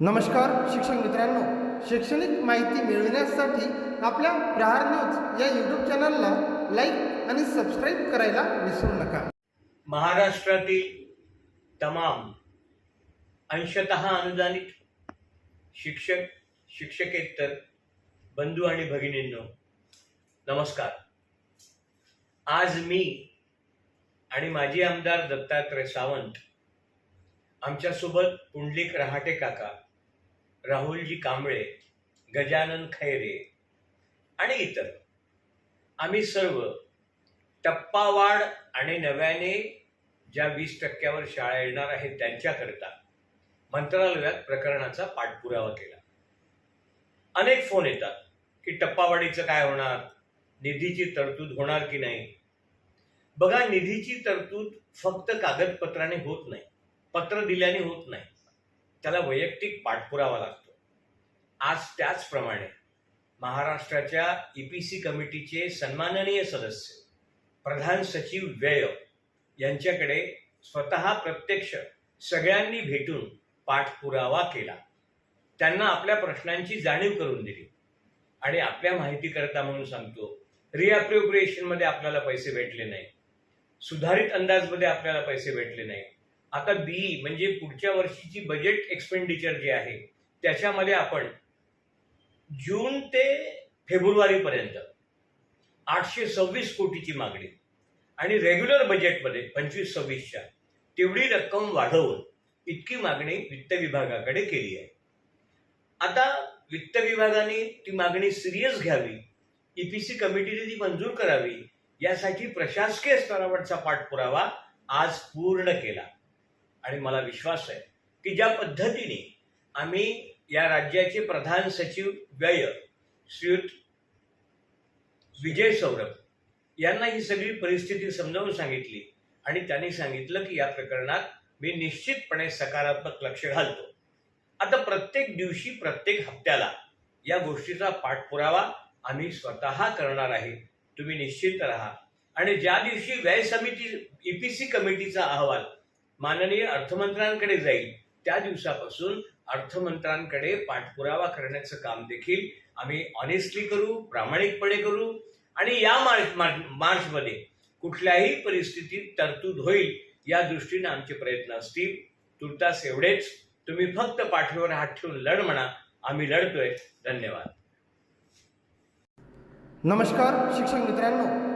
नमस्कार शिक्षक मित्रांनो. शैक्षणिक माहिती मिळविण्यासाठी आपल्या प्रहार न्यूज या यूट्यूब चॅनलला लाईक आणि सबस्क्राईब करायला विसरू नका. महाराष्ट्रातील तमाम अंशतः अनुदानित शिक्षक शिक्षकेतर बंधू आणि भगिनींनो नमस्कार. आज मी आणि माजी आमदार दत्तात्रय सावंत आमच्यासोबत पुंडलिक रहाटे काका राहुलजी कांबळे गजानन खैरे आणि इतर. आम्ही सर्व टप्पावाढ आणि नव्याने ज्या वीस टक्क्यावर शाळा येणार आहेत त्यांच्याकरता मंत्रालयात प्रकरणाचा पाठपुरावा केला. अनेक फोन येतात की टप्पावाढीचं काय होणार निधीची तरतूद होणार की नाही? बघा निधीची तरतूद फक्त कागदपत्राने होत नाही. पत्र दिल्याने होत नाही. त्याला वैयक्तिक पाठपुरावा लागतो. आज त्याचप्रमाणे महाराष्ट्राच्या ई पी सी कमिटीचे सन्माननीय सदस्य प्रधान सचिव व्यय यांच्याकडे स्वतः प्रत्यक्ष सगळ्यांनी भेटून पाठपुरावा केला. त्यांना आपल्या प्रश्नांची जाणीव करून दिली. आणि आपल्या माहितीकरता म्हणून सांगतो रिअप्रोप्रिएशनमध्ये आपल्याला पैसे भेटले नाही. सुधारित अंदाजमध्ये आपल्याला पैसे भेटले नाही. आता बी म्हणजे पुढच्या वर्षीची बजेट एक्सपेंडिचर जी आहे त्याच्यामध्ये आपण जून ते फेब्रुवारीपर्यंत आठशे सव्वीस कोटीची मागणी आणि रेग्युलर बजेटमध्ये पंचवीस सव्वीसच्या तेवढी रक्कम वाढवून इतकी मागणी वित्त विभागाकडे केली आहे. आता वित्त विभागाने ती मागणी सिरियस घ्यावी ईपीसी कमिटीने ती मंजूर करावी यासाठी प्रशासकीय स्तरावरचा पाठपुरावा आज पूर्ण केला. आणि मला विश्वास आहे की ज्या पद्धतीने आम्ही या राज्याचे प्रधान सचिव व्यय श्रीयुत विजय सौरभ यांना ही सगळी परिस्थिती समजावून सांगितली आणि त्यांनी सांगितलं की या प्रकरणात मी निश्चितपणे सकारात्मक लक्ष घालतो. आता प्रत्येक दिवशी प्रत्येक हप्त्याला या गोष्टीचा पाठपुरावा आम्ही स्वतः करणार आहे. तुम्ही निश्चित राहा. आणि ज्या दिवशी व्यय समिती ईपीसी कमिटीचा अहवाल माननीय अर्थमंत्र्यांकडे जाईल. त्या दिवसापासून अर्थमंत्र्यांकडे पाठपुरावा करण्याचं काम देखील आम्ही ऑनेस्टली करू प्रामाणिकपणे करू आणि या मार्च मार्चमध्ये कुठल्याही परिस्थितीत तरतूद होईल या दृष्टीने आमचे प्रयत्न असतील. तुर्तास एवढेच. तुम्ही फक्त पाठीवर हात ठेवून लढ म्हणा. आम्ही लढतोय. धन्यवाद. नमस्कार शिक्षक मित्रांनो.